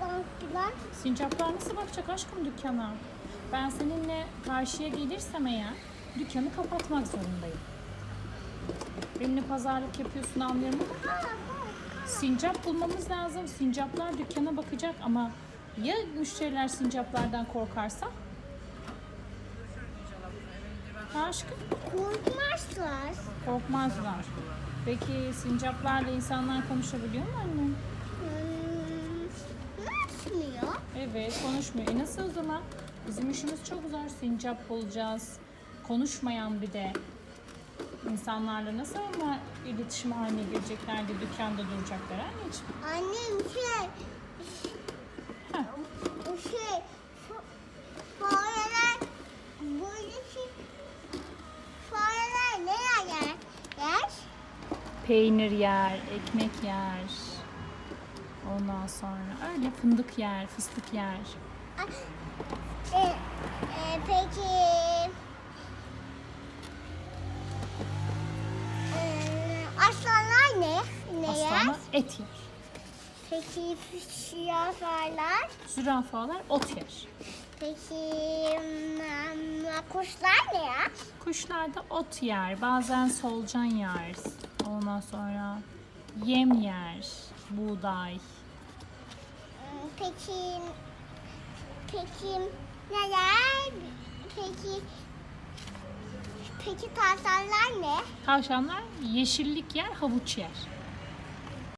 baktılar. Sincaplar nasıl bakacak aşkım dükkana? Ben seninle karşıya gelirsem eğer dükkanı kapatmak zorundayım. Benimle pazarlık yapıyorsun anlıyorum ama sincap bulmamız lazım. Sincaplar dükkana bakacak ama ya müşteriler sincaplardan korkarsa? Aşkım Korkmazlar. korkmazlar. Peki sincaplarla insanlar konuşabiliyor mu annem? Evet konuşmuyor. E nasıl o zaman? Bizim işimiz çok zor. Sincap bulacağız. Konuşmayan bir de. İnsanlarla nasıl ama iletişim haline gelecekler de dükkanda duracaklar anneciğim. Annem şey, Heh. şey, fa- fareler, böyle şey, fareler ne yer? Yer? Peynir yer, ekmek yer. Ondan sonra öyle fındık yer, fıstık yer. E, e, peki, e, aslanlar ne? Ne yer? Aslanlar et yer. Peki zürafalar? Zürafalar ot yer. Peki hmm, kuşlar ne yer? Kuşlar da ot yer. Bazen solucan yer. Ondan sonra yem yer. Buğday. Hmm, Peki peki neler? Peki peki tavşanlar ne? Tavşanlar yeşillik yer, havuç yer.